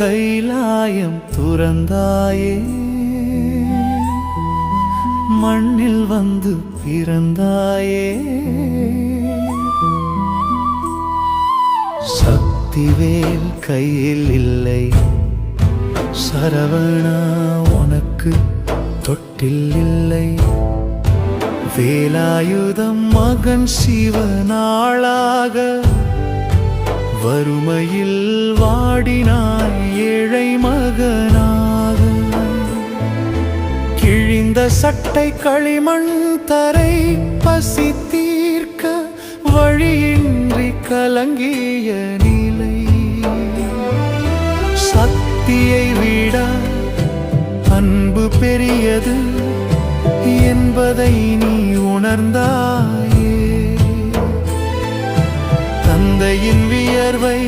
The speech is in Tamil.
கைலாயம் துறந்தாயே. மண்ணில் வந்து பிறந்தாயே. சக்திவேல் கையில் இல்லை. சரவணா உனக்கு தொட்டில் இல்லை. வேலாயுதம் மகன் சிவனாளாக. வறுமையில் வாடினாய் ஏழை மகனாக. கிழிந்த சட்டை களிமண் தரை பசி தீர்க்க வழியின்றி கலங்கிய நிலை. சக்தியை விட அன்பு பெரியது என்பதை நீ உணர்ந்தாய். தந்தையின் வியர்வை